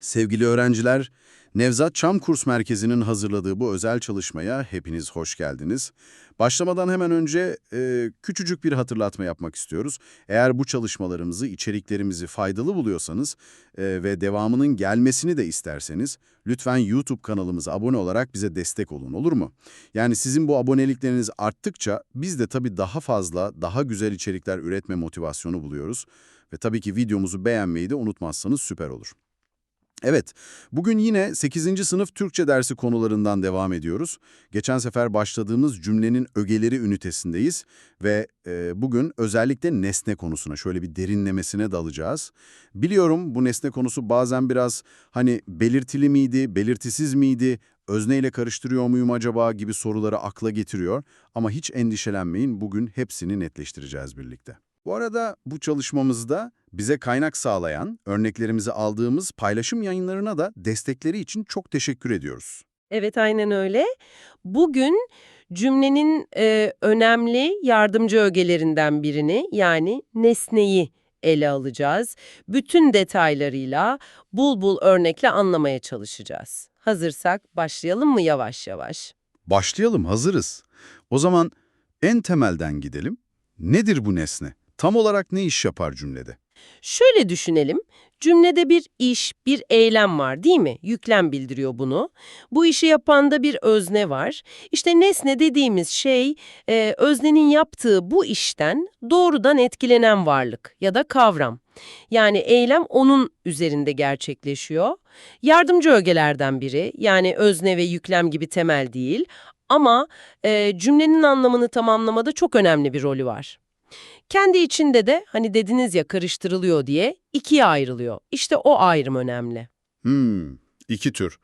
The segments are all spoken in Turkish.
Sevgili öğrenciler, Nevzat Çam Kurs Merkezi'nin hazırladığı bu özel çalışmaya hepiniz hoş geldiniz. Başlamadan hemen önce e, küçücük bir hatırlatma yapmak istiyoruz. Eğer bu çalışmalarımızı, içeriklerimizi faydalı buluyorsanız e, ve devamının gelmesini de isterseniz lütfen YouTube kanalımıza abone olarak bize destek olun olur mu? Yani sizin bu abonelikleriniz arttıkça biz de tabii daha fazla, daha güzel içerikler üretme motivasyonu buluyoruz. Ve tabii ki videomuzu beğenmeyi de unutmazsanız süper olur. Evet, bugün yine 8. sınıf Türkçe dersi konularından devam ediyoruz. Geçen sefer başladığımız cümlenin ögeleri ünitesindeyiz ve e, bugün özellikle nesne konusuna şöyle bir derinlemesine dalacağız. Biliyorum bu nesne konusu bazen biraz hani belirtili miydi, belirtisiz miydi, özneyle karıştırıyor muyum acaba gibi soruları akla getiriyor ama hiç endişelenmeyin bugün hepsini netleştireceğiz birlikte. Bu arada bu çalışmamızda bize kaynak sağlayan, örneklerimizi aldığımız paylaşım yayınlarına da destekleri için çok teşekkür ediyoruz. Evet aynen öyle. Bugün cümlenin e, önemli yardımcı ögelerinden birini yani nesneyi ele alacağız. Bütün detaylarıyla bul bul örnekle anlamaya çalışacağız. Hazırsak başlayalım mı yavaş yavaş? Başlayalım, hazırız. O zaman en temelden gidelim. Nedir bu nesne? Tam olarak ne iş yapar cümlede? Şöyle düşünelim. Cümlede bir iş, bir eylem var değil mi? Yüklem bildiriyor bunu. Bu işi yapanda bir özne var. İşte nesne dediğimiz şey e, öznenin yaptığı bu işten doğrudan etkilenen varlık ya da kavram. Yani eylem onun üzerinde gerçekleşiyor. Yardımcı ögelerden biri yani özne ve yüklem gibi temel değil ama e, cümlenin anlamını tamamlamada çok önemli bir rolü var. Kendi içinde de hani dediniz ya karıştırılıyor diye ikiye ayrılıyor. İşte o ayrım önemli. Hmm, iki tür.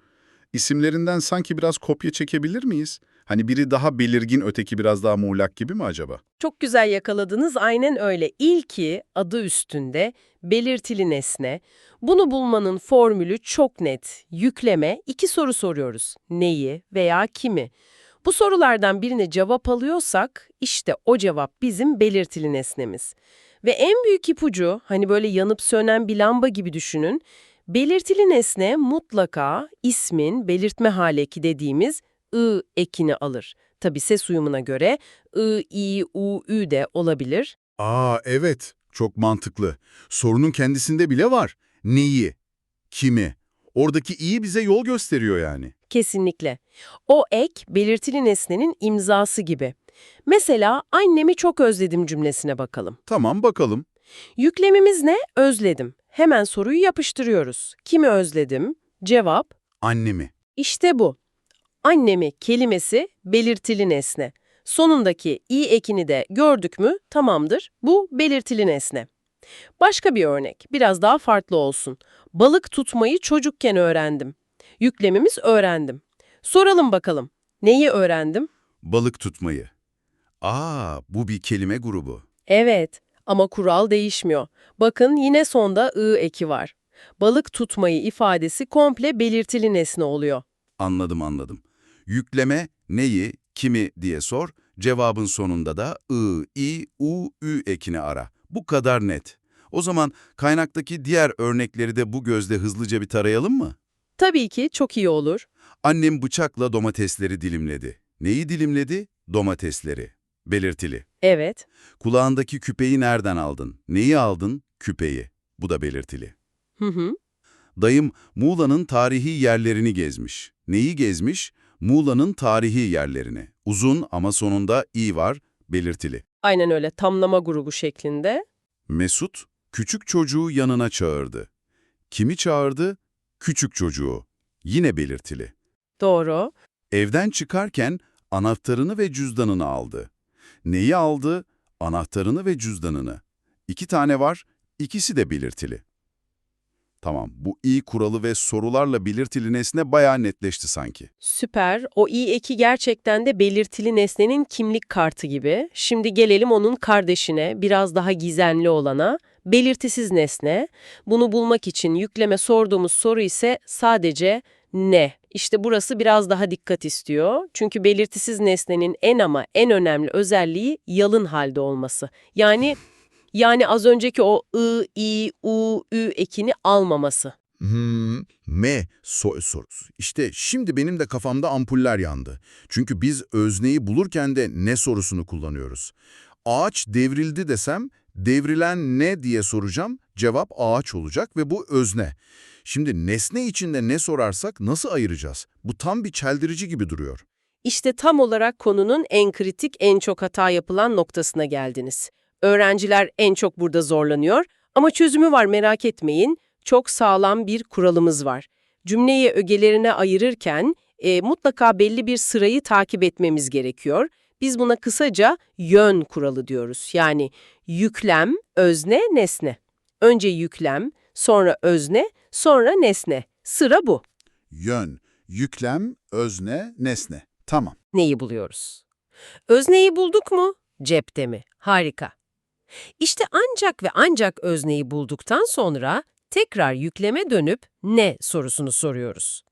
İsimlerinden sanki biraz kopya çekebilir miyiz? Hani biri daha belirgin, öteki biraz daha muğlak gibi mi acaba? Çok güzel yakaladınız aynen öyle. İlki adı üstünde belirtili nesne. Bunu bulmanın formülü çok net. Yükleme iki soru soruyoruz. Neyi veya kimi? Bu sorulardan birine cevap alıyorsak işte o cevap bizim belirtili nesnemiz. Ve en büyük ipucu hani böyle yanıp sönen bir lamba gibi düşünün. Belirtili nesne mutlaka ismin belirtme haleki dediğimiz ı ekini alır. Tabi ses uyumuna göre ı, i, u, ü de olabilir. Aa evet, çok mantıklı. Sorunun kendisinde bile var. Neyi? Kimi? Oradaki iyi bize yol gösteriyor yani. Kesinlikle. O ek belirtili nesnenin imzası gibi. Mesela annemi çok özledim cümlesine bakalım. Tamam bakalım. Yüklemimiz ne? Özledim. Hemen soruyu yapıştırıyoruz. Kimi özledim? Cevap Annemi. işte bu. Annemi kelimesi belirtili nesne. Sonundaki i ekini de gördük mü tamamdır. Bu belirtili nesne. Başka bir örnek, biraz daha farklı olsun. Balık tutmayı çocukken öğrendim. Yüklemimiz öğrendim. Soralım bakalım. Neyi öğrendim? Balık tutmayı. Aa, bu bir kelime grubu. Evet ama kural değişmiyor. Bakın yine sonda ı eki var. Balık tutmayı ifadesi komple belirtili nesne oluyor. Anladım anladım. Yükleme neyi, kimi diye sor, cevabın sonunda da ı, i, u, ü ekini ara. Bu kadar net. O zaman kaynaktaki diğer örnekleri de bu gözle hızlıca bir tarayalım mı? Tabii ki çok iyi olur. Annem bıçakla domatesleri dilimledi. Neyi dilimledi? Domatesleri. Belirtili. Evet. Kulağındaki küpeyi nereden aldın? Neyi aldın? Küpeyi. Bu da belirtili. Hı hı. Dayım Muğla'nın tarihi yerlerini gezmiş. Neyi gezmiş? Muğla'nın tarihi yerlerini. Uzun ama sonunda i var, belirtili. Aynen öyle tamlama grubu şeklinde. Mesut, küçük çocuğu yanına çağırdı. Kimi çağırdı? Küçük çocuğu. Yine belirtili. Doğru. Evden çıkarken anahtarını ve cüzdanını aldı. Neyi aldı? Anahtarını ve cüzdanını. İki tane var, ikisi de belirtili. Tamam, bu i kuralı ve sorularla belirtili nesne bayağı netleşti sanki. Süper. O i eki gerçekten de belirtili nesnenin kimlik kartı gibi. Şimdi gelelim onun kardeşine, biraz daha gizemli olana. Belirtisiz nesne. Bunu bulmak için yükleme sorduğumuz soru ise sadece ne? İşte burası biraz daha dikkat istiyor. Çünkü belirtisiz nesnenin en ama en önemli özelliği yalın halde olması. Yani yani az önceki o ı, i, u, ü ekini almaması. Hmm, M so sorusu. İşte şimdi benim de kafamda ampuller yandı. Çünkü biz özneyi bulurken de ne sorusunu kullanıyoruz. Ağaç devrildi desem, devrilen ne diye soracağım, cevap ağaç olacak ve bu özne. Şimdi nesne içinde ne sorarsak nasıl ayıracağız? Bu tam bir çeldirici gibi duruyor. İşte tam olarak konunun en kritik, en çok hata yapılan noktasına geldiniz. Öğrenciler en çok burada zorlanıyor ama çözümü var merak etmeyin. Çok sağlam bir kuralımız var. Cümleyi ögelerine ayırırken e, mutlaka belli bir sırayı takip etmemiz gerekiyor. Biz buna kısaca yön kuralı diyoruz. Yani yüklem, özne, nesne. Önce yüklem, sonra özne, sonra nesne. Sıra bu. Yön, yüklem, özne, nesne. Tamam. neyi buluyoruz? Özneyi bulduk mu? Cepte mi? Harika. İşte ancak ve ancak özneyi bulduktan sonra tekrar yükleme dönüp ne sorusunu soruyoruz.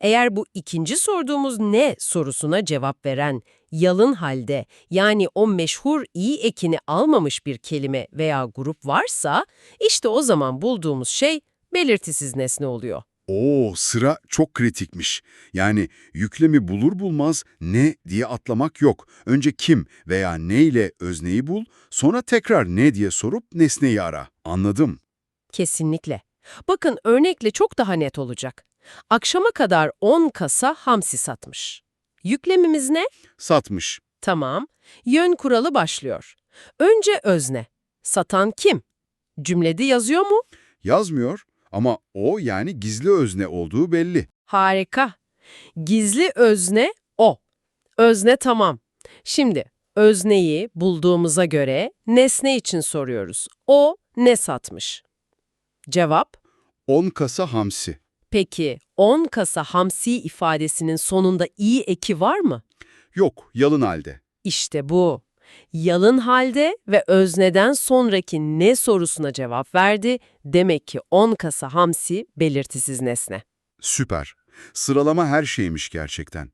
Eğer bu ikinci sorduğumuz ne sorusuna cevap veren yalın halde yani o meşhur iyi ekini almamış bir kelime veya grup varsa işte o zaman bulduğumuz şey belirtisiz nesne oluyor. Oo, sıra çok kritikmiş. Yani yüklemi bulur bulmaz ne diye atlamak yok. Önce kim veya ne ile özneyi bul, sonra tekrar ne diye sorup nesneyi ara. Anladım. Kesinlikle. Bakın örnekle çok daha net olacak. Akşama kadar 10 kasa hamsi satmış. Yüklemimiz ne? Satmış. Tamam. Yön kuralı başlıyor. Önce özne. Satan kim? Cümlede yazıyor mu? Yazmıyor ama o yani gizli özne olduğu belli. Harika. Gizli özne o. Özne tamam. Şimdi özneyi bulduğumuza göre nesne için soruyoruz. O ne satmış? Cevap 10 kasa hamsi. Peki 10 kasa hamsi ifadesinin sonunda iyi eki var mı? Yok, yalın halde. İşte bu. Yalın halde ve özneden sonraki ne sorusuna cevap verdi. Demek ki 10 kasa hamsi belirtisiz nesne. Süper. Sıralama her şeymiş gerçekten.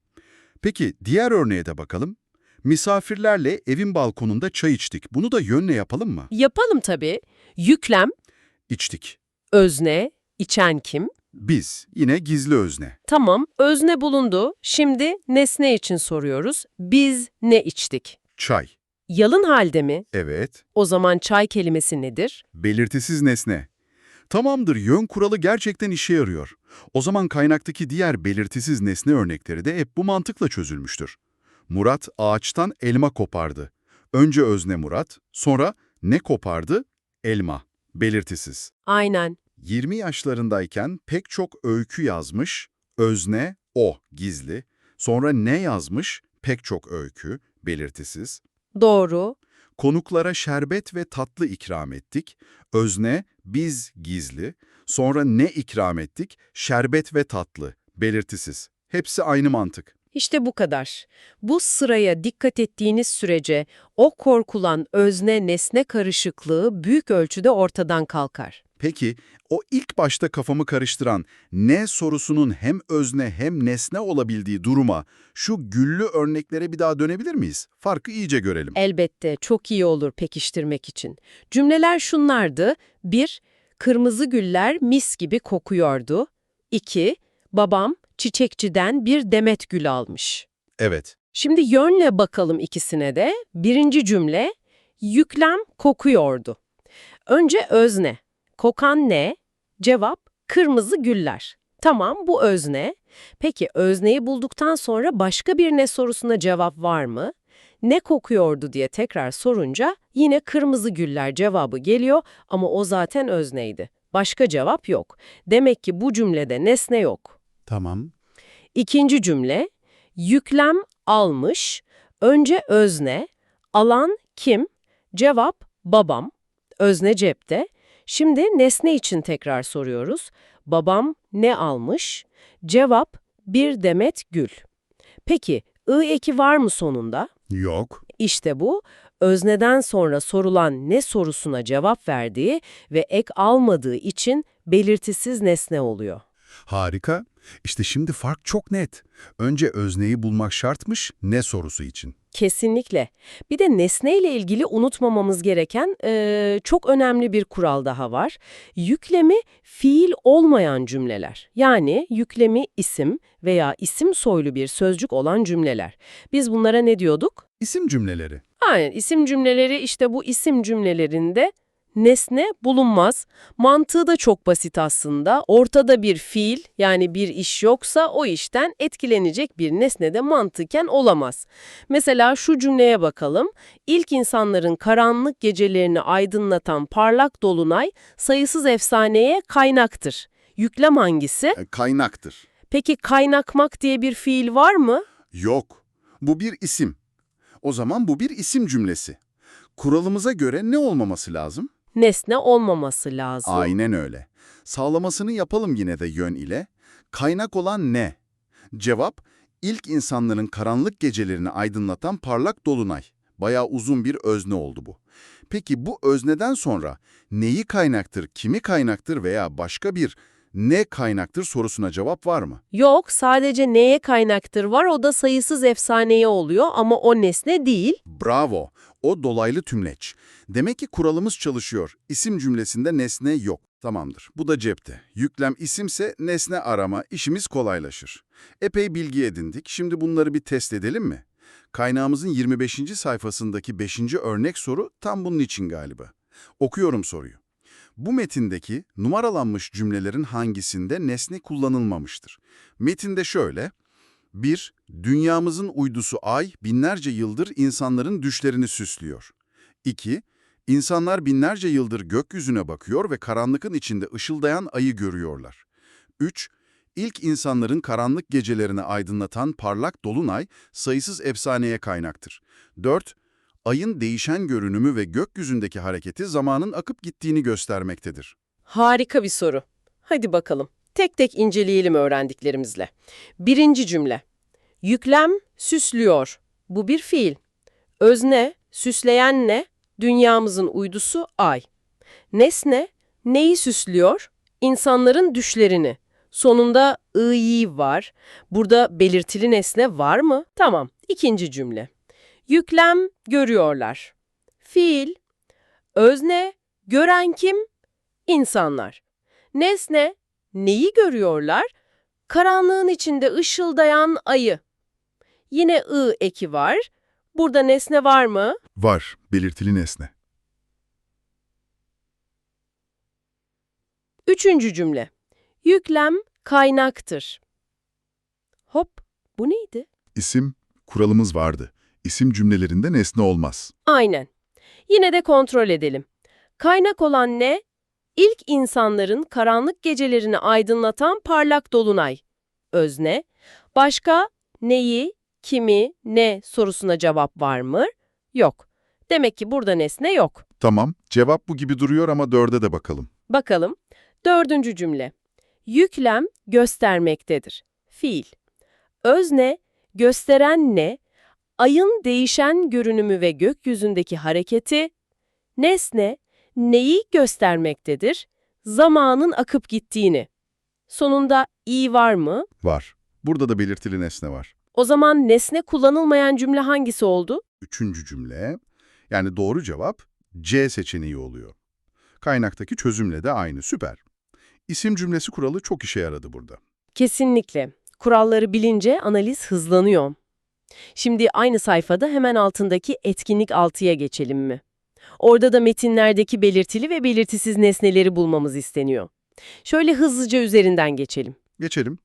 Peki diğer örneğe de bakalım. Misafirlerle evin balkonunda çay içtik. Bunu da yönle yapalım mı? Yapalım tabii. Yüklem, İçtik. özne, içen kim? Biz, yine gizli özne. Tamam, özne bulundu. Şimdi nesne için soruyoruz. Biz ne içtik? Çay. Yalın halde mi? Evet. O zaman çay kelimesi nedir? Belirtisiz nesne. Tamamdır, yön kuralı gerçekten işe yarıyor. O zaman kaynaktaki diğer belirtisiz nesne örnekleri de hep bu mantıkla çözülmüştür. Murat ağaçtan elma kopardı. Önce özne Murat, sonra ne kopardı? Elma. Belirtisiz. Aynen. 20 yaşlarındayken pek çok öykü yazmış, özne o gizli, sonra ne yazmış? Pek çok öykü, belirtisiz. Doğru. Konuklara şerbet ve tatlı ikram ettik, özne biz gizli, sonra ne ikram ettik? Şerbet ve tatlı, belirtisiz. Hepsi aynı mantık. İşte bu kadar. Bu sıraya dikkat ettiğiniz sürece o korkulan özne-nesne karışıklığı büyük ölçüde ortadan kalkar. Peki, o ilk başta kafamı karıştıran ne sorusunun hem özne hem nesne olabildiği duruma şu güllü örneklere bir daha dönebilir miyiz? Farkı iyice görelim. Elbette çok iyi olur pekiştirmek için. Cümleler şunlardı. 1. Kırmızı güller mis gibi kokuyordu. 2. Babam çiçekçiden bir demet gül almış. Evet. Şimdi yönle bakalım ikisine de. Birinci cümle, yüklem kokuyordu. Önce özne. Kokan ne? Cevap, kırmızı güller. Tamam, bu özne. Peki özneyi bulduktan sonra başka bir ne sorusuna cevap var mı? Ne kokuyordu diye tekrar sorunca yine kırmızı güller cevabı geliyor ama o zaten özneydi. Başka cevap yok. Demek ki bu cümlede nesne yok. Tamam. İkinci cümle, yüklem almış, önce özne, alan kim? Cevap babam, özne cepte. Şimdi nesne için tekrar soruyoruz. Babam ne almış? Cevap bir demet gül. Peki, ı eki var mı sonunda? Yok. İşte bu, özneden sonra sorulan ne sorusuna cevap verdiği ve ek almadığı için belirtisiz nesne oluyor. Harika. İşte şimdi fark çok net. Önce özneyi bulmak şartmış ne sorusu için. Kesinlikle. Bir de nesneyle ilgili unutmamamız gereken eee, çok önemli bir kural daha var. Yüklemi fiil olmayan cümleler. Yani yüklemi isim veya isim soylu bir sözcük olan cümleler. Biz bunlara ne diyorduk? İsim cümleleri. Aynen isim cümleleri işte bu isim cümlelerinde nesne bulunmaz. Mantığı da çok basit aslında. Ortada bir fiil yani bir iş yoksa o işten etkilenecek bir nesne de mantıken olamaz. Mesela şu cümleye bakalım. İlk insanların karanlık gecelerini aydınlatan parlak dolunay sayısız efsaneye kaynaktır. Yüklem hangisi? E, Kaynaktır. Peki kaynakmak diye bir fiil var mı? Yok. Bu bir isim. O zaman bu bir isim cümlesi. Kuralımıza göre ne olmaması lazım? Nesne olmaması lazım. Aynen öyle. Sağlamasını yapalım yine de yön ile. Kaynak olan ne? Cevap, ilk insanların karanlık gecelerini aydınlatan parlak dolunay. Bayağı uzun bir özne oldu bu. Peki bu özneden sonra neyi kaynaktır, kimi kaynaktır veya başka bir ne kaynaktır sorusuna cevap var mı? Yok, sadece neye kaynaktır var o da sayısız efsaneye oluyor ama o nesne değil. Bravo. O dolaylı tümleç. Demek ki kuralımız çalışıyor. İsim cümlesinde nesne yok. Tamamdır. Bu da cepte. Yüklem isimse nesne arama, işimiz kolaylaşır. Epey bilgi edindik. Şimdi bunları bir test edelim mi? Kaynağımızın 25. sayfasındaki 5. örnek soru tam bunun için galiba. Okuyorum soruyu. Bu metindeki numaralanmış cümlelerin hangisinde nesne kullanılmamıştır? Metinde şöyle... 1. Dünyamızın uydusu Ay binlerce yıldır insanların düşlerini süslüyor. 2. İnsanlar binlerce yıldır gökyüzüne bakıyor ve karanlıkın içinde ışıldayan ayı görüyorlar. 3. İlk insanların karanlık gecelerini aydınlatan parlak dolunay sayısız efsaneye kaynaktır. 4. Ayın değişen görünümü ve gökyüzündeki hareketi zamanın akıp gittiğini göstermektedir. Harika bir soru. Hadi bakalım. Tek tek inceleyelim öğrendiklerimizle. Birinci cümle. Yüklem süslüyor. Bu bir fiil. Özne, süsleyen ne? Dünyamızın uydusu ay. Nesne, neyi süslüyor? İnsanların düşlerini. Sonunda ı'yi var. Burada belirtili nesne var mı? Tamam. İkinci cümle. Yüklem görüyorlar. Fiil. Özne, gören kim? İnsanlar. Nesne, neyi görüyorlar? Karanlığın içinde ışıldayan ayı. Yine ı eki var. Burada nesne var mı? Var, belirtili nesne. Üçüncü cümle. Yüklem kaynaktır. Hop, bu neydi? İsim, kuralımız vardı. İsim cümlelerinde nesne olmaz. Aynen. Yine de kontrol edelim. Kaynak olan ne? İlk insanların karanlık gecelerini aydınlatan parlak dolunay. Özne. Başka neyi, kimi, ne sorusuna cevap var mı? Yok. Demek ki burada nesne yok. Tamam, cevap bu gibi duruyor ama dörde de bakalım. Bakalım. Dördüncü cümle. Yüklem göstermektedir. Fiil. Özne, gösteren ne? Ayın değişen görünümü ve gökyüzündeki hareketi. Nesne, neyi göstermektedir? Zamanın akıp gittiğini. Sonunda i var mı? Var. Burada da belirtili nesne var. O zaman nesne kullanılmayan cümle hangisi oldu? Üçüncü cümle, yani doğru cevap C seçeneği oluyor. Kaynaktaki çözümle de aynı, süper. İsim cümlesi kuralı çok işe yaradı burada. Kesinlikle. Kuralları bilince analiz hızlanıyor. Şimdi aynı sayfada hemen altındaki etkinlik 6'ya geçelim mi? Orada da metinlerdeki belirtili ve belirtisiz nesneleri bulmamız isteniyor. Şöyle hızlıca üzerinden geçelim. Geçelim.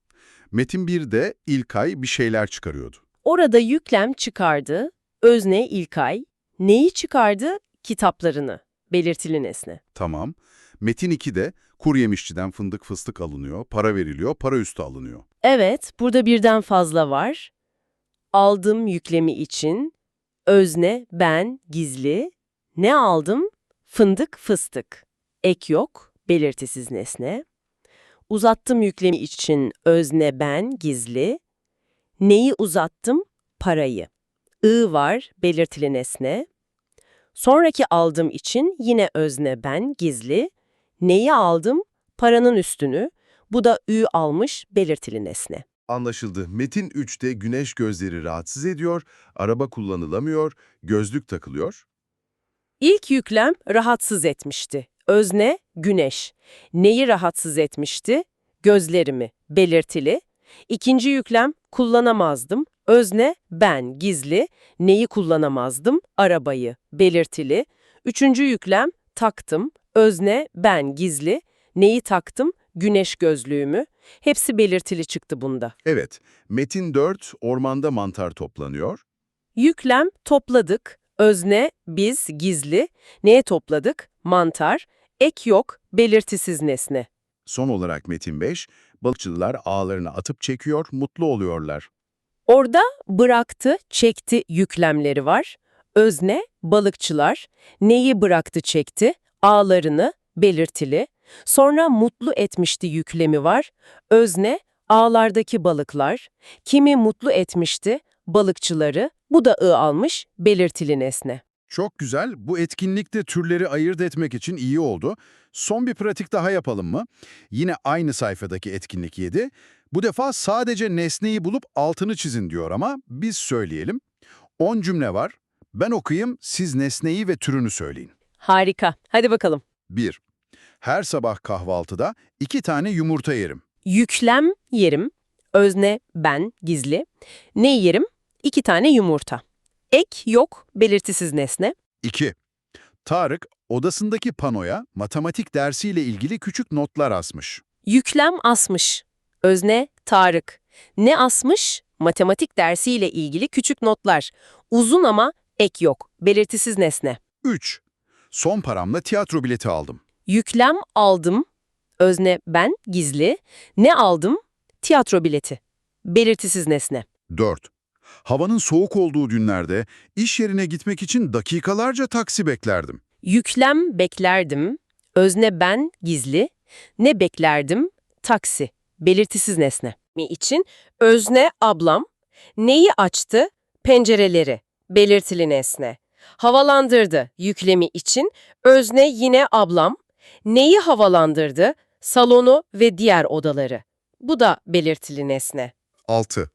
Metin 1'de İlkay bir şeyler çıkarıyordu. Orada yüklem çıkardı, özne İlkay, neyi çıkardı? Kitaplarını, belirtili nesne. Tamam. Metin 2'de kuru yemişçiden fındık fıstık alınıyor, para veriliyor, para üstü alınıyor. Evet, burada birden fazla var. Aldım yüklemi için, özne, ben, gizli. Ne aldım? Fındık, fıstık. Ek yok, belirtisiz nesne. Uzattım yüklemi için, özne, ben, gizli. Neyi uzattım? Parayı. I var, belirtili nesne. Sonraki aldım için yine özne, ben, gizli. Neyi aldım? Paranın üstünü. Bu da ü almış belirtili nesne. Anlaşıldı. Metin 3'te güneş gözleri rahatsız ediyor, araba kullanılamıyor, gözlük takılıyor. İlk yüklem rahatsız etmişti. Özne, güneş. Neyi rahatsız etmişti? Gözlerimi, belirtili. İkinci yüklem, kullanamazdım. Özne, ben, gizli. Neyi kullanamazdım? Arabayı, belirtili. Üçüncü yüklem, taktım. Özne, ben, gizli. Neyi taktım? Güneş gözlüğümü. Hepsi belirtili çıktı bunda. Evet, Metin 4 ormanda mantar toplanıyor. Yüklem topladık. Özne, biz, gizli. Neye topladık? Mantar. Ek yok, belirtisiz nesne. Son olarak Metin 5, balıkçılar ağlarını atıp çekiyor, mutlu oluyorlar. Orada bıraktı, çekti yüklemleri var. Özne, balıkçılar. Neyi bıraktı, çekti? Ağlarını, belirtili. Sonra mutlu etmişti yüklemi var. Özne, ağlardaki balıklar. Kimi mutlu etmişti? Balıkçıları. Bu da ı almış, belirtili nesne. Çok güzel. Bu etkinlikte türleri ayırt etmek için iyi oldu. Son bir pratik daha yapalım mı? Yine aynı sayfadaki etkinlik 7. Bu defa sadece nesneyi bulup altını çizin diyor ama biz söyleyelim. 10 cümle var. Ben okuyayım, siz nesneyi ve türünü söyleyin. Harika. Hadi bakalım. 1. Her sabah kahvaltıda iki tane yumurta yerim. Yüklem yerim. Özne ben gizli. Ne yerim? İki tane yumurta. Ek yok belirtisiz nesne. 2. Tarık odasındaki panoya matematik dersiyle ilgili küçük notlar asmış. Yüklem asmış. Özne Tarık. Ne asmış? Matematik dersiyle ilgili küçük notlar. Uzun ama ek yok. Belirtisiz nesne. 3. Son paramla tiyatro bileti aldım. Yüklem aldım. Özne ben gizli. Ne aldım? Tiyatro bileti. Belirtisiz nesne. 4. Havanın soğuk olduğu günlerde iş yerine gitmek için dakikalarca taksi beklerdim. Yüklem beklerdim. Özne ben gizli. Ne beklerdim? Taksi. Belirtisiz nesne. Mi için özne ablam. Neyi açtı? Pencereleri. Belirtili nesne. Havalandırdı yüklemi için özne yine ablam. Neyi havalandırdı? Salonu ve diğer odaları. Bu da belirtili nesne. 6.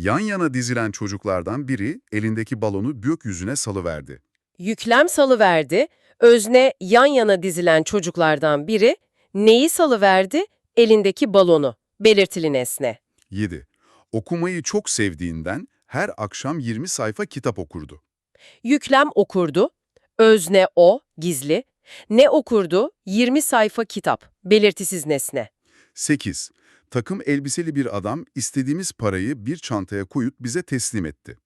Yan yana dizilen çocuklardan biri elindeki balonu gökyüzüne salıverdi. Yüklem salıverdi. Özne yan yana dizilen çocuklardan biri neyi salıverdi? Elindeki balonu. Belirtili nesne. 7. Okumayı çok sevdiğinden her akşam 20 sayfa kitap okurdu. Yüklem okurdu. Özne o, gizli. Ne okurdu? 20 sayfa kitap. Belirtisiz nesne. 8. Takım elbiseli bir adam istediğimiz parayı bir çantaya koyup bize teslim etti.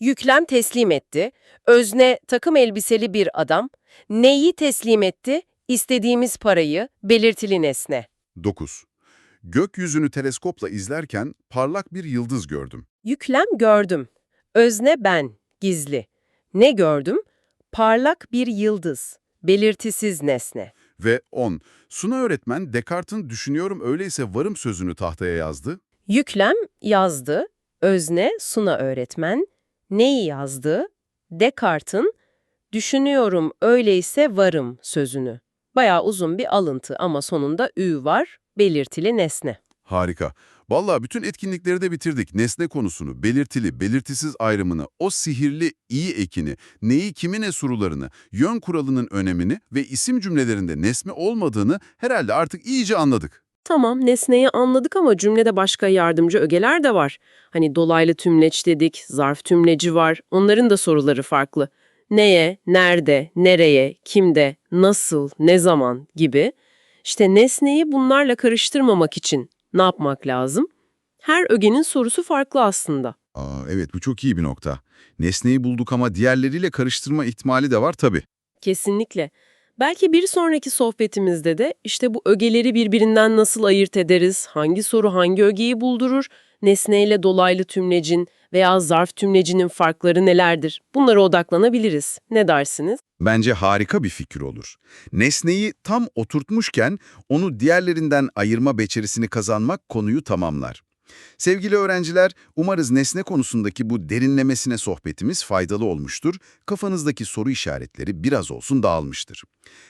Yüklem teslim etti. Özne takım elbiseli bir adam. Neyi teslim etti? İstediğimiz parayı. Belirtili nesne. 9. Gökyüzünü teleskopla izlerken parlak bir yıldız gördüm. Yüklem gördüm. Özne ben, gizli. Ne gördüm? Parlak bir yıldız. Belirtisiz nesne. Ve 10. Suna öğretmen Descartes'in düşünüyorum öyleyse varım sözünü tahtaya yazdı. Yüklem yazdı. Özne Suna öğretmen. Neyi yazdı? Descartes'in düşünüyorum öyleyse varım sözünü. Bayağı uzun bir alıntı ama sonunda ü var, belirtili nesne. Harika. Vallahi bütün etkinlikleri de bitirdik. Nesne konusunu, belirtili, belirtisiz ayrımını, o sihirli iyi ekini, neyi kimine sorularını, yön kuralının önemini ve isim cümlelerinde nesme olmadığını herhalde artık iyice anladık. Tamam, nesneyi anladık ama cümlede başka yardımcı ögeler de var. Hani dolaylı tümleç dedik, zarf tümleci var. Onların da soruları farklı. Neye, nerede, nereye, kimde, nasıl, ne zaman gibi. İşte nesneyi bunlarla karıştırmamak için ne yapmak lazım? Her ögenin sorusu farklı aslında. Aa, evet bu çok iyi bir nokta. Nesneyi bulduk ama diğerleriyle karıştırma ihtimali de var tabii. Kesinlikle. Belki bir sonraki sohbetimizde de işte bu ögeleri birbirinden nasıl ayırt ederiz, hangi soru hangi ögeyi buldurur, nesneyle dolaylı tümlecin veya zarf tümlecinin farkları nelerdir? Bunlara odaklanabiliriz. Ne dersiniz? Bence harika bir fikir olur. Nesneyi tam oturtmuşken onu diğerlerinden ayırma becerisini kazanmak konuyu tamamlar. Sevgili öğrenciler, umarız nesne konusundaki bu derinlemesine sohbetimiz faydalı olmuştur, kafanızdaki soru işaretleri biraz olsun dağılmıştır.